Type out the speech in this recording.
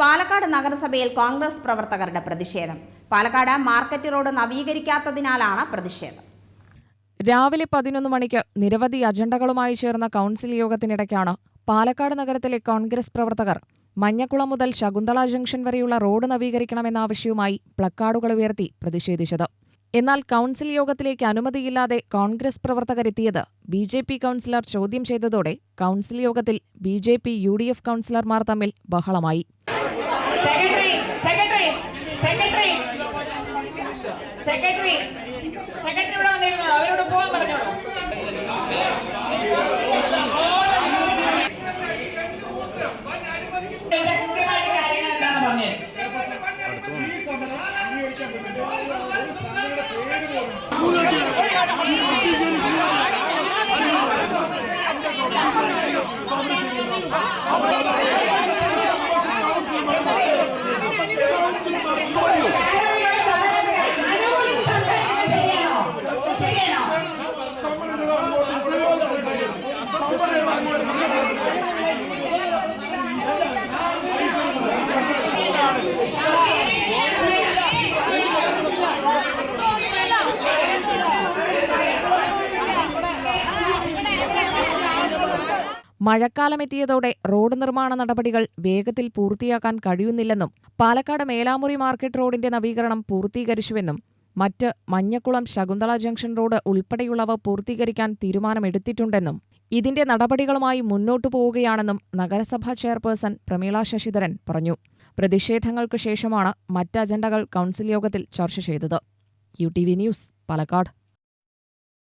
പാലക്കാട് നഗരസഭയിൽ കോൺഗ്രസ് പ്രവർത്തകരുടെ പ്രതിഷേധം. പാലക്കാട് മാർക്കറ്റ് റോഡ് നവീകരിക്കാത്തതിനാലാണ് പ്രതിഷേധം. രാവിലെ പതിനൊന്ന് മണിക്ക് നിരവധി അജണ്ടകളുമായി ചേർന്ന കൗൺസിൽ യോഗത്തിനിടയ്ക്കാണ് പാലക്കാട് നഗരത്തിലെ കോൺഗ്രസ് പ്രവർത്തകർ മഞ്ഞക്കുളം മുതൽ ശകുന്തള ജംഗ്ഷൻ വരെയുള്ള റോഡ് നവീകരിക്കണമെന്ന ആവശ്യവുമായി പ്ലക്കാർഡുകൾ ഉയർത്തി പ്രതിഷേധിച്ചത്. എന്നാൽ കൗൺസിൽ യോഗത്തിലേക്ക് അനുമതിയില്ലാതെ കോൺഗ്രസ് പ്രവർത്തകരെത്തിയത് ബി ജെ പി കൗൺസിലർ ചോദ്യം ചെയ്തതോടെ കൗൺസിൽ യോഗത്തിൽ B J P U D F കൗൺസിലർമാർ തമ്മിൽ ബഹളമായി. Secretary secretary secretary secretary secretary ഇവിടെ വന്നിരുന്നു? അവരോട് പോകാൻ പറഞ്ഞോളൂ. കാര്യങ്ങൾ എന്താണ് പറഞ്ഞത് മഴക്കാലമെത്തിയതോടെ റോഡ് നിർമ്മാണ നടപടികൾ വേഗത്തിൽ പൂർത്തിയാക്കാൻ കഴിയുന്നില്ലെന്നും പാലക്കാട് മേലാമുറി മാർക്കറ്റ് റോഡിന്റെ നവീകരണം പൂർത്തീകരിച്ചുവെന്നും മറ്റ് മഞ്ഞക്കുളം ശകുന്തള ജംഗ്ഷൻ റോഡ് ഉൾപ്പെടെയുള്ളവ പൂർത്തീകരിക്കാൻ തീരുമാനമെടുത്തിട്ടുണ്ടെന്നും ഇതിന്റെ നടപടികളുമായി മുന്നോട്ടു പോവുകയാണെന്നും നഗരസഭാ ചെയർപേഴ്സൺ പ്രമീള ശശിധരൻ പറഞ്ഞു. പ്രതിഷേധങ്ങൾക്ക് ശേഷമാണ് മറ്റ് അജണ്ടകൾ കൗൺസിൽ യോഗത്തിൽ ചർച്ച ചെയ്തത്. U T V news Palakkad.